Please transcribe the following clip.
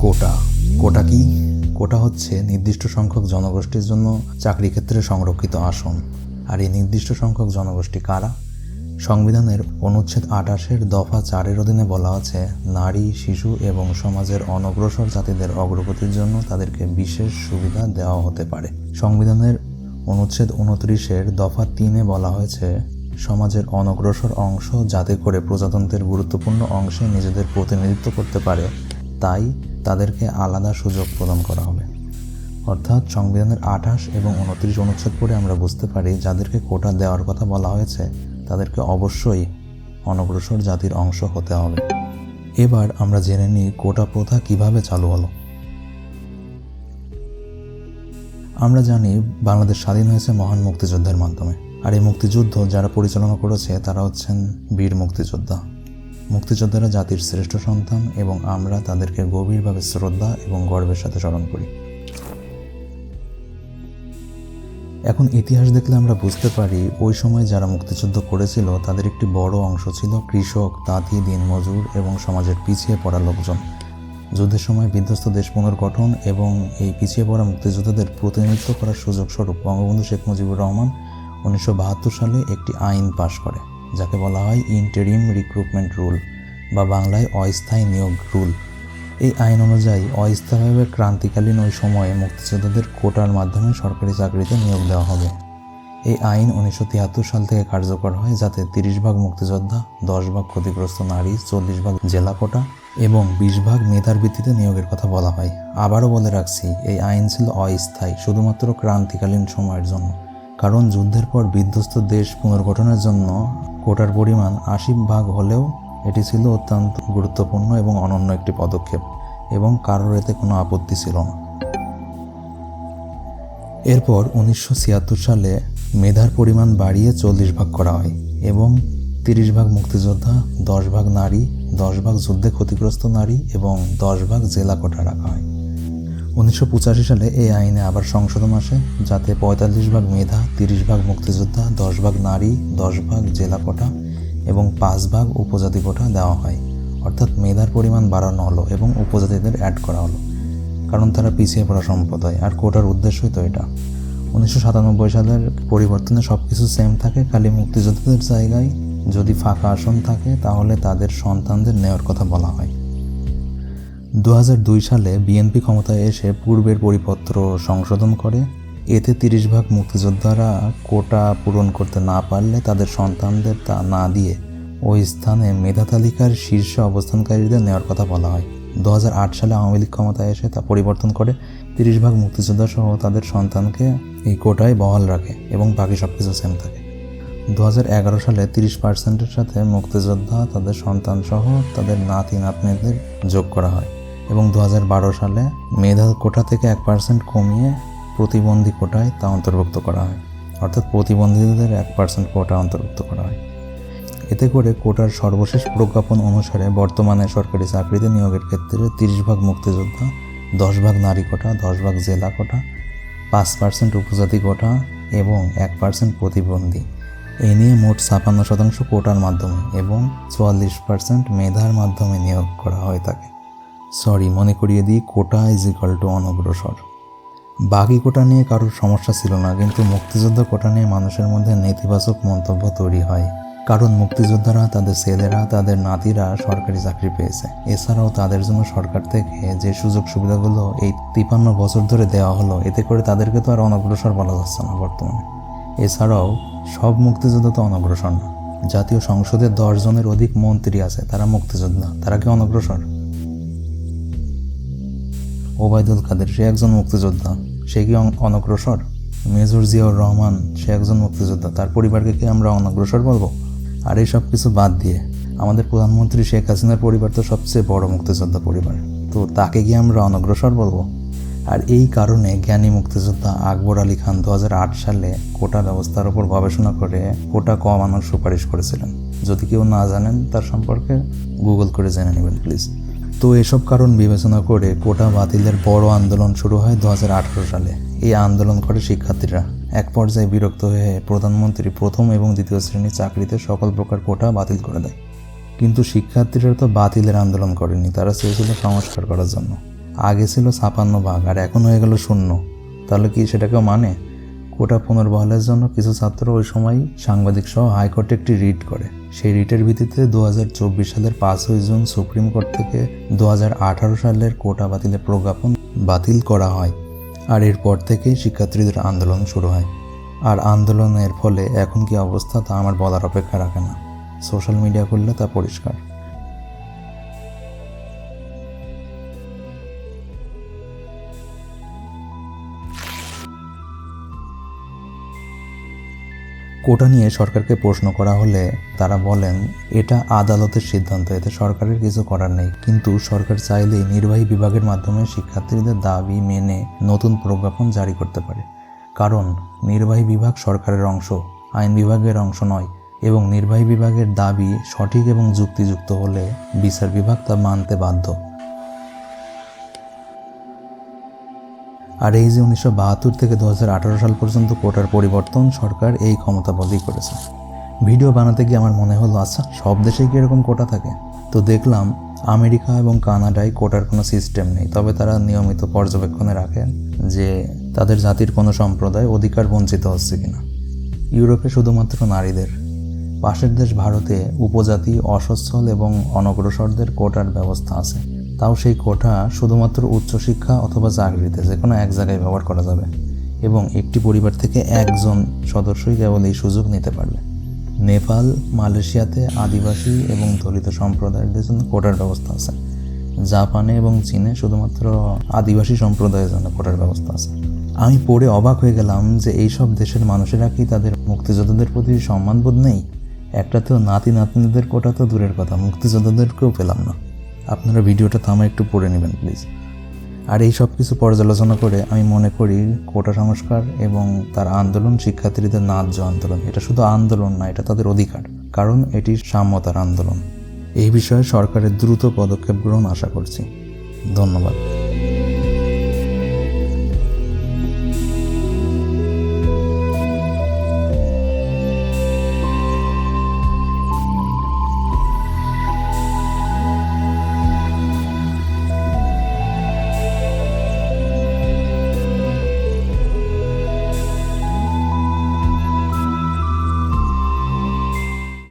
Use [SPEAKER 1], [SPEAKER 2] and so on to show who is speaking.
[SPEAKER 1] কোটা। কোটা কি? কোটা হচ্ছে নির্দিষ্ট সংখ্যক জনগোষ্ঠীর জন্য চাকরি ক্ষেত্রে সংরক্ষিত আসন। আর এই নির্দিষ্ট সংখ্যক জনগোষ্ঠী কারা? সংবিধানের অনুচ্ছেদ আঠাশের দফা চারের অধীনে বলা আছে, নারী, শিশু এবং সমাজের অনগ্রসর জাতিদের অগ্রগতির জন্য তাদেরকে বিশেষ সুবিধা দেওয়া হতে পারে। সংবিধানের অনুচ্ছেদ উনত্রিশের দফা তিনে বলা হয়েছে, সমাজের অনগ্রসর অংশ যাতে করে প্রজাতন্ত্রের গুরুত্বপূর্ণ অংশে নিজেদের প্রতিনিধিত্ব করতে পারে। তাই তাদেরকে আলাদা সুযোগ প্রদান করা হবে। অর্থাৎ সংবিধানের আঠাশ এবং উনত্রিশ অনুচ্ছেদ পড়ে আমরা বুঝতে পারি, যাদেরকে কোটা দেওয়ার কথা বলা হয়েছে, তাদেরকে অবশ্যই অনগ্রসর জাতির অংশ হতে হবে। এবার আমরা জেনে নিই কোটা প্রথা কীভাবে চালু হলো। আমরা জানি বাংলাদেশ স্বাধীন হয়েছে মহান মুক্তিযুদ্ধের মাধ্যমে। আর এই মুক্তিযুদ্ধ যারা পরিচালনা করেছে তারা হচ্ছেন বীর মুক্তিযোদ্ধা। মুক্তিযোদ্ধারা জাতির শ্রেষ্ঠ সন্তান এবং আমরা তাদেরকে গভীরভাবে শ্রদ্ধা এবং গর্বের সাথে স্মরণ করি। এখন ইতিহাস দেখলে আমরা বুঝতে পারি, ওই সময় যারা মুক্তিযুদ্ধ করেছিল, তাদের একটি বড় অংশ ছিল কৃষক তাঁতি দিনমজুর এবং সমাজের পিছিয়ে পড়া লোকজন। যুদ্ধের সময় বিধ্বস্ত দেশ পুনর্গঠন এবং এই পিছিয়ে পড়া মুক্তিযোদ্ধাদের প্রতিনিধিত্ব করার সুযোগ স্বরূপ বঙ্গবন্ধু শেখ মুজিবুর রহমান উনিশশো বাহাত্তর সালে একটি আইন পাশ করে। যাকে বলা হয় ইন্টেরিম রিক্রুটমেন্ট রুল বা বাংলায় অস্থায়ী নিয়োগ রুল এই আইন অনুযায়ী অস্থায়ীভাবে ক্রান্তিকালীন ওই সময়ে মুক্তিযোদ্ধাদের কোটার মাধ্যমে সরকারি চাকরিতে নিয়োগ দেওয়া হবে। এই আইন উনিশশো তিয়াত্তর সাল থেকে কার্যকর হয়, যাতে তিরিশ ভাগ মুক্তিযোদ্ধা, দশ ভাগ ক্ষতিগ্রস্ত নারী, চল্লিশ ভাগ জেলা কোটা এবং বিশ ভাগ মেধার ভিত্তিতে নিয়োগের কথা বলা হয়। আবারও বলে রাখছি, এই আইন ছিল অস্থায়ী, শুধুমাত্র ক্রান্তিকালীন সময়ের জন্য। কারণ যুদ্ধের পর বিধ্বস্ত দেশ পুনর্গঠনের জন্য কোটার পরিমাণ আশি ভাগ হলেও এটি ছিল অত্যন্ত গুরুত্বপূর্ণ এবং অনন্য একটি পদক্ষেপ, এবং কারোর এতে কোনো আপত্তি ছিল না। এরপর উনিশশো ছিয়াত্তর সালে মেধার পরিমাণ বাড়িয়ে চল্লিশ ভাগ করা হয় এবং তিরিশ ভাগ মুক্তিযোদ্ধা, দশ ভাগ নারী, দশ ভাগ যুদ্ধে ক্ষতিগ্রস্ত নারী এবং দশ ভাগ জেলা কোটা রাখা হয়। উনিশশো পঁচাশি সালে এই আইনে আবার সংশোধন আসে, যাতে পঁয়তাল্লিশ ভাগ মেধা, তিরিশ ভাগ মুক্তিযোদ্ধা, দশ ভাগ নারী, দশ ভাগ জেলা কোটা এবং পাঁচ ভাগ উপজাতি কোটা দেওয়া হয়। অর্থাৎ মেধার পরিমাণ বাড়ানো হলো এবং উপজাতিদের অ্যাড করা হলো, কারণ তারা পিছিয়ে পড়া সম্প্রদায়। আর কোটার উদ্দেশ্যই তো এটা। উনিশশো সাতানব্বই সালের পরিবর্তনে সব কিছু সেম থাকে, খালি মুক্তিযোদ্ধাদের জায়গায় যদি ফাঁকা আসন থাকে, তাহলে তাদের সন্তানদের নেওয়ার কথা বলা হয়। দু হাজার দুই সালে বিএনপি ক্ষমতায় এসে পূর্বের পরিপত্র সংশোধন করে। এতে তিরিশ ভাগ মুক্তিযোদ্ধারা কোটা পূরণ করতে না পারলে তাদের সন্তানদের তা না দিয়ে ওই স্থানে মেধা তালিকার শীর্ষে অবস্থানকারীদের নেওয়ার কথা বলা হয়। দু হাজার আট সালে আওয়ামী লীগ ক্ষমতায় এসে তা পরিবর্তন করে, তিরিশ ভাগ মুক্তিযোদ্ধা সহ তাদের সন্তানকে এই কোটায় বহাল রাখে এবং বাকি সব কিছু সেম থাকে। দু হাজার এগারো সালে তিরিশ পার্সেন্টের সাথে মুক্তিযোদ্ধা, তাদের সন্তান সহ তাদের নাতি নাতনিদের যোগ করা হয়। এবং দু হাজার বারো সালে মেধা কোটা থেকে এক পার্সেন্ট কমিয়ে প্রতিবন্ধী কোটায় তা অন্তর্ভুক্ত করা হয়। অর্থাৎ প্রতিবন্ধীদের এক পার্সেন্ট কোটা অন্তর্ভুক্ত করা হয়। এতে করে কোটার সর্বশেষ প্রজ্ঞাপন অনুসারে বর্তমানে সরকারি চাকরিতে নিয়োগের ক্ষেত্রে তিরিশ ভাগ মুক্তিযোদ্ধা, দশ ভাগ নারী কোটা, দশ ভাগ জেলা কোটা, পাঁচ পার্সেন্ট উপজাতি কোটা এবং এক পার্সেন্ট প্রতিবন্ধী। এই নিয়ে মোট ছাপান্ন শতাংশ কোটার মাধ্যমে এবং চুয়াল্লিশ পার্সেন্ট মেধার মাধ্যমে নিয়োগ করা হয়ে থাকে সরি, মনে করিয়ে দিই, কোটা ইজ ইকাল টু অনগ্রসর। বাকি কোটা নিয়ে কারোর সমস্যা ছিল না, কিন্তু মুক্তিযোদ্ধা কোটা নিয়ে মানুষের মধ্যে নেতিবাচক মন্তব্য তৈরি হয়। কারণ মুক্তিযোদ্ধারা, তাদের ছেলেরা, তাদের নাতিরা সরকারি চাকরি পেয়েছে। এছাড়াও তাদের জন্য সরকার থেকে যে সুযোগ সুবিধাগুলো এই তিপান্ন বছর ধরে দেওয়া হলো, এতে করে তাদেরকে তো আর অনগ্রসর বলা যাচ্ছে না বর্তমানে। এছাড়াও সব মুক্তিযোদ্ধা তো অনগ্রসর না। জাতীয় সংসদে দশ জনের অধিক মন্ত্রী আছে, তারা মুক্তিযোদ্ধা, তারা কি অনগ্রসর? ওবায়দুল কাদের, সে একজন মুক্তিযোদ্ধা। সে কি অনগ্রসর? মেজর জিয়াউর রহমান, সে একজন মুক্তিযোদ্ধা। তার পরিবারকে কি আমরা অনগ্রসর বলব? আর এই সব কিছু বাদ দিয়ে, আমাদের প্রধানমন্ত্রী শেখ হাসিনার পরিবার তো সবচেয়ে বড় মুক্তিযোদ্ধা পরিবার। তো তাকে কি আমরা অনগ্রসর বলব? আর এই কারণে জ্ঞানী মুক্তিযোদ্ধা আকবর আলী খান দু হাজার আট সালে কোটা ব্যবস্থার উপর গবেষণা করে কোটা কমানোর সুপারিশ করেছিলেন। যদি কেউ না জানেন তার সম্পর্কে গুগল করে জেনে নেবেন, প্লিজ। তো এসব কারণ বিবেচনা করে কোটা বাতিলের বড় আন্দোলন শুরু হয় দু হাজার আঠারো সালে। এই আন্দোলন করে শিক্ষার্থীরা এক পর্যায়ে বিরক্ত হয়ে প্রধানমন্ত্রী প্রথম এবং দ্বিতীয় শ্রেণির চাকরিতে সকল প্রকার কোটা বাতিল করে দেয়। কিন্তু শিক্ষার্থীরা তো বাতিলের আন্দোলন করেনি, তারা চেয়েছিল সংস্কার করার জন্য। আগে ছিল ছাপান্ন ভাগ, আর এখন হয়ে গেল শূন্য। তাহলে কি সেটাকেও মানে? কোটা পুনর্বহালের জন্য কিছু ছাত্র ওই সময় সাংবাদিক সহ হাইকোর্টে একটি রিট করে। সেই রিটের ভিত্তিতে দু হাজার চব্বিশ সালের পাঁচই জুন সুপ্রিম কোর্ট থেকে দু হাজার আঠারো সালের কোটা বাতিলের প্রজ্ঞাপন বাতিল করা হয় আর এরপর থেকেই শিক্ষার্থীদের আন্দোলন শুরু হয়। আর আন্দোলনের ফলে এখন কি অবস্থা তা আমার বলার অপেক্ষা রাখে না। সোশ্যাল মিডিয়া করলে তা পরিষ্কার। কোটা নিয়ে সরকারকে প্রশ্ন করা হলে তারা বলেন, এটা আদালতের সিদ্ধান্ত, এতে সরকারের কিছু করার নেই। কিন্তু সরকার চাইলেই নির্বাহী বিভাগের মাধ্যমে শিক্ষার্থীদের দাবি মেনে নতুন প্রজ্ঞাপন জারি করতে পারে। কারণ নির্বাহী বিভাগ সরকারের অংশ, আইন বিভাগের অংশ নয়, এবং নির্বাহী বিভাগের দাবি সঠিক এবং যুক্তিযুক্ত হলে বিচার বিভাগ তা মানতে বাধ্য। আর এই যে উনিশশো বাহাত্তর থেকে দু হাজার আঠেরো সাল পর্যন্ত কোটার পরিবর্তন সরকার এই ক্ষমতা বলেই করেছে। ভিডিও বানাতে গিয়ে আমার মনে হলো আচ্ছা সব দেশেই কি এরকম কোটা থাকে? তো দেখলাম, আমেরিকা এবং কানাডায় কোটার কোনো সিস্টেম নেই। তবে তারা নিয়মিত পর্যবেক্ষণে রাখেন যে তাদের জাতির কোনো সম্প্রদায় অধিকার বঞ্চিত হচ্ছে কিনা। ইউরোপে শুধুমাত্র নারীদের। পাশের দেশ ভারতে উপজাতি, অসচ্ছল এবং অনগ্রসরদের কোটার ব্যবস্থা আছে। তাও সেই কোটা শুধুমাত্র উচ্চশিক্ষা অথবা চাকরিতে, যে কোনো এক জায়গায় ব্যবহার করা যাবে। এবং একটি পরিবার থেকে একজন সদস্যই কেবল এই সুযোগ নিতে পারবে। নেপাল, মালয়েশিয়াতে আদিবাসী এবং দলিত সম্প্রদায়দের জন্য কোটার ব্যবস্থা আছে। জাপানে এবং চীনে শুধুমাত্র আদিবাসী সম্প্রদায়ের জন্য কোটার ব্যবস্থা আছে। আমি পড়ে অবাক হয়ে গেলাম যে এই সব দেশের মানুষেরা কি তাদের মুক্তিযোদ্ধাদের প্রতি সম্মানবোধ নেই? একটা তো নাতি নাতনিদের কোটা তো দূরের কথা, মুক্তিযোদ্ধাদেরকেও পেলাম না। আপনারা ভিডিওটা থামা একটু পড়ে নেবেন প্লিজ আর এই সব কিছু পর্যালোচনা করে আমি মনে করি কোটা সংস্কার এবং তার আন্দোলন শিক্ষার্থীদের ন্যায্য আন্দোলন। এটা শুধু আন্দোলন না, এটা তাদের অধিকার, কারণ এটি সাম্যতার আন্দোলন। এই বিষয়ে সরকারের দ্রুত পদক্ষেপ গ্রহণ আশা করছি। ধন্যবাদ।